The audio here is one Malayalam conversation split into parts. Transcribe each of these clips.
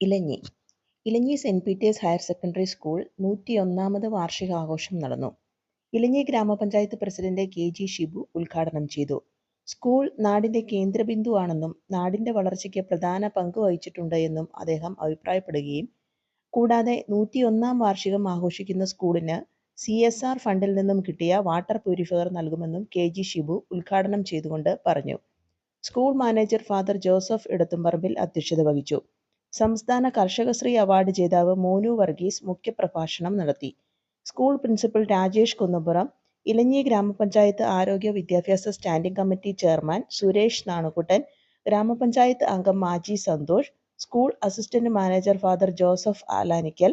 Elanji. Elanji Saint Peter's higher secondary school നൂറ്റിയൊന്നാമത് വാർഷികാഘോഷം നടന്നു. ഇലഞ്ഞി ഗ്രാമപഞ്ചായത്ത് പ്രസിഡന്റ് കെ ജി ഷിബു ഉദ്ഘാടനം ചെയ്തു. സ്കൂൾ നാടിന്റെ കേന്ദ്രബിന്ദുവാണെന്നും നാടിന്റെ വളർച്ചയ്ക്ക് പ്രധാന പങ്ക് വഹിച്ചിട്ടുണ്ട് എന്നും അദ്ദേഹം അഭിപ്രായപ്പെടുകയും കൂടാതെ നൂറ്റിയൊന്നാം വാർഷികം ആഘോഷിക്കുന്ന സ്കൂളിന് സി എസ് ആർ ഫണ്ടിൽ നിന്നും കിട്ടിയ വാട്ടർ പ്യൂരിഫയർ നൽകുമെന്നും കെ ജി ഷിബു ഉദ്ഘാടനം ചെയ്തുകൊണ്ട് പറഞ്ഞു. School manager father Joseph Edathumparambil അധ്യക്ഷത വഹിച്ചു. സംസ്ഥാന കർഷകശ്രീ അവാർഡ് ജേതാവ് മോനു വർഗീസ് മുഖ്യപ്രഭാഷണം നടത്തി. സ്കൂൾ പ്രിൻസിപ്പൽ രാജേഷ് കുന്നപ്പുറം ഇലഞ്ഞി ഗ്രാമപഞ്ചായത്ത് ആരോഗ്യ വിദ്യാഭ്യാസ standing committee chairman Suresh Nanukuttan ഗ്രാമപഞ്ചായത്ത് അംഗം Maji Santhosh school assistant manager father Joseph Alanickal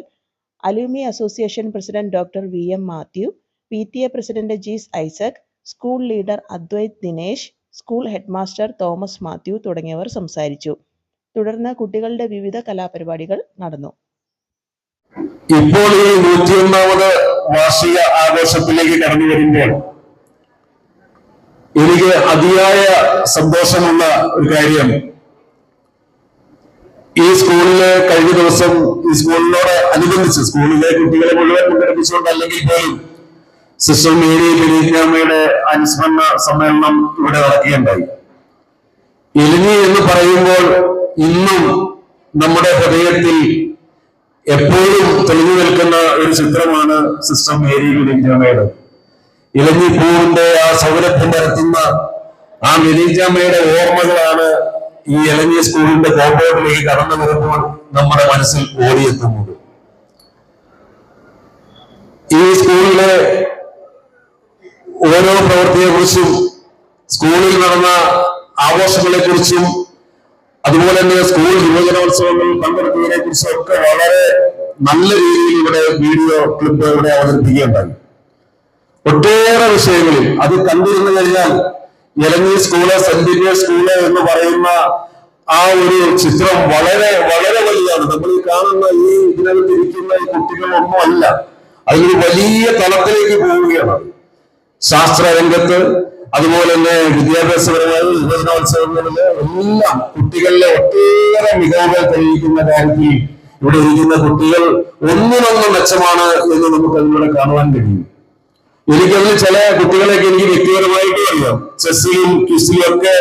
alumni association president doctor V M Mathew P T A president Jees Isaac school leader Advaith Dinesh school headmaster Thomas Mathew തുടങ്ങിയവർ സംസാരിച്ചു. തുടർന്ന് കുട്ടികളുടെ വിവിധ കലാപരിപാടികൾ നടന്നു. ഇപ്പോൾ ഈ നൂറ്റിയൊന്നാമത് വാർഷിക ആഘോഷത്തിലേക്ക് കടന്നു വരുമ്പോൾ എനിക്ക് അതിയായ സന്തോഷമുള്ള ഒരു കാര്യം. ഈ സ്കൂളിലെ കഴിഞ്ഞ ദിവസം ഈ സ്കൂളിനോട് അനുബന്ധിച്ച് സ്കൂളിലെ കുട്ടികളെ മുഴുവൻ പങ്കെടുപ്പിച്ചുകൊണ്ട് അല്ലെങ്കിൽ പോലും സിസ്റ്റർ മേരി ബെനീറ്റാമ്മയുടെ അനുസ്മരണ സമ്മേളനം ഇവിടെ നടക്കുകയുണ്ടായി. എലിനി എന്ന് പറയുമ്പോൾ ഇന്നും നമ്മുടെ ഹൃദയത്തിൽ എപ്പോഴും തെളിഞ്ഞു നിൽക്കുന്ന ഒരു ചിത്രമാണ് സിസ്റ്റർ മേരി ഗുരുജാമയുടെ ഇലഞ്ഞി പൂവിന്റെ ആ സൗരഭ്യം പരത്തുന്ന ആ ബെനീറ്റാമ്മയുടെ ഓർമ്മകളാണ് ഈ ഇലഞ്ഞി സ്കൂളിന്റെ കോമ്പൗണ്ടിലേക്ക് കടന്നു വരുമ്പോൾ നമ്മുടെ മനസ്സിൽ ഓടിയെത്തുന്നത്. ഈ സ്കൂളിലെ ഓരോ പ്രവൃത്തിയെ കുറിച്ചും സ്കൂളിൽ നടന്ന ആഘോഷങ്ങളെ കുറിച്ചും അതുപോലെ തന്നെ സ്കൂൾ യുവജനോത്സവങ്ങളിൽ പങ്കെടുത്തതിനെ കുറിച്ചൊക്കെ വളരെ നല്ല രീതിയിൽ ഇവിടെ വീഡിയോ ക്ലിപ്പ് ഇവിടെ അവതരിപ്പിക്കുകയുണ്ടായി. ഒട്ടേറെ വിഷയങ്ങളിൽ അത് കണ്ടിരുന്നു കഴിഞ്ഞാൽ Elanji school Saint Peter's school എന്ന് പറയുന്ന ആ ഒരു ചിത്രം വളരെ വളരെ വലുതാണ്. നമ്മൾ ഈ കാണുന്ന ഈ ഇതിനകത്ത് ഇരിക്കുന്ന ഈ കുട്ടികളൊന്നും അല്ല. അതിലൊരു വലിയ തലത്തിലേക്ക് പോവുകയാണ് ശാസ്ത്ര രംഗത്ത് അതുപോലെ തന്നെ വിദ്യാഭ്യാസപരമായ യുവജനോത്സവങ്ങളിൽ എല്ലാം കുട്ടികളിലെ ഒട്ടേറെ മികവുകൾ തെളിയിക്കുന്ന കാര്യത്തിൽ ഇവിടെ ഇരിക്കുന്ന കുട്ടികൾ ഒന്നിനൊന്നും മെച്ചമാണ് എന്ന് നമുക്ക് അതിലൂടെ കാണുവാൻ കഴിയും. എനിക്കതിൽ ചില കുട്ടികളെയൊക്കെ എനിക്ക് വ്യക്തിപരമായിട്ട് അറിയാം. ചെസ്സിലും ക്വിസിലും ഒക്കെ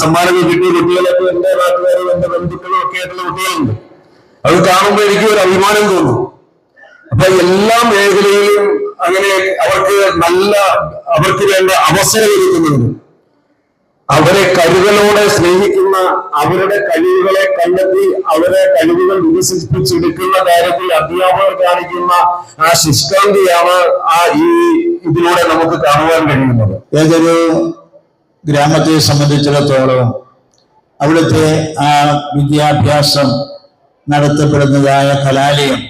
സമ്മാനങ്ങൾ കിട്ടിയ കുട്ടികളൊക്കെ എന്റെ നാട്ടുകാരും എന്റെ ബന്ധുക്കളും ഒക്കെ ആയിട്ടുള്ള കുട്ടികളുണ്ട്. അത് കാണുമ്പോൾ എനിക്ക് ഒരു അഭിമാനം തോന്നും. അപ്പൊ എല്ലാ മേഖലയിലും അങ്ങനെ അവർക്ക് നല്ല അവർക്ക് വേണ്ട അവസരം ഒരുക്കുന്നുണ്ട് അവരെ കഴിവുകളോടെ സ്നേഹിക്കുന്ന അവരുടെ കഴിവുകളെ കണ്ടെത്തി അവരെ കഴിവുകൾ വികസിപ്പിച്ചെടുക്കുന്ന കാര്യത്തിൽ അധ്യാപകർ കാണിക്കുന്ന ആ ശുഷ്കാന്തിയാണ് ആ ഈ ഇതിലൂടെ നമുക്ക് കാണുവാൻ കഴിയുന്നത്. ഏതൊരു ഗ്രാമത്തെ സംബന്ധിച്ചിടത്തോളം അവിടുത്തെ ആ വിദ്യാഭ്യാസം നടത്തപ്പെടുന്നതായ കലാലയം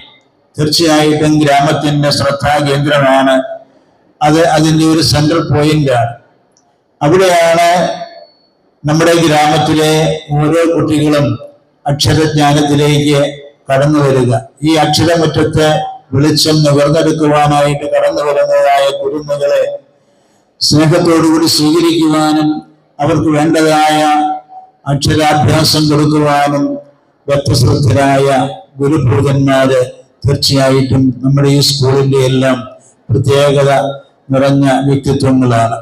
തീർച്ചയായിട്ടും ഗ്രാമത്തിന്റെ ശ്രദ്ധാകേന്ദ്രമാണ് അത് അതിന്റെ ഒരു സെൻട്രൽ പോയിന്റാണ് അവിടെയാണ് നമ്മുടെ ഗ്രാമത്തിലെ ഓരോ കുട്ടികളും അക്ഷരജ്ഞാനത്തിലേക്ക് കടന്നു വരിക. ഈ അക്ഷരമുറ്റത്ത് വെളിച്ചം നുകർന്നെടുക്കുവാനായിട്ട് കടന്നു വരുന്നതായ കുരുന്നുകളെ സ്നേഹത്തോടുകൂടി സ്വീകരിക്കുവാനും അവർക്ക് വേണ്ടതായ അക്ഷരാഭ്യാസം കൊടുക്കുവാനും വ്യക്തശ്രദ്ധരായ ഗുരുഭൂതന്മാര് തീർച്ചയായിട്ടും നമ്മുടെ ഈ സ്കൂളിന്റെ എല്ലാം പ്രത്യേകത നിറഞ്ഞ വ്യക്തിത്വങ്ങളാണ്.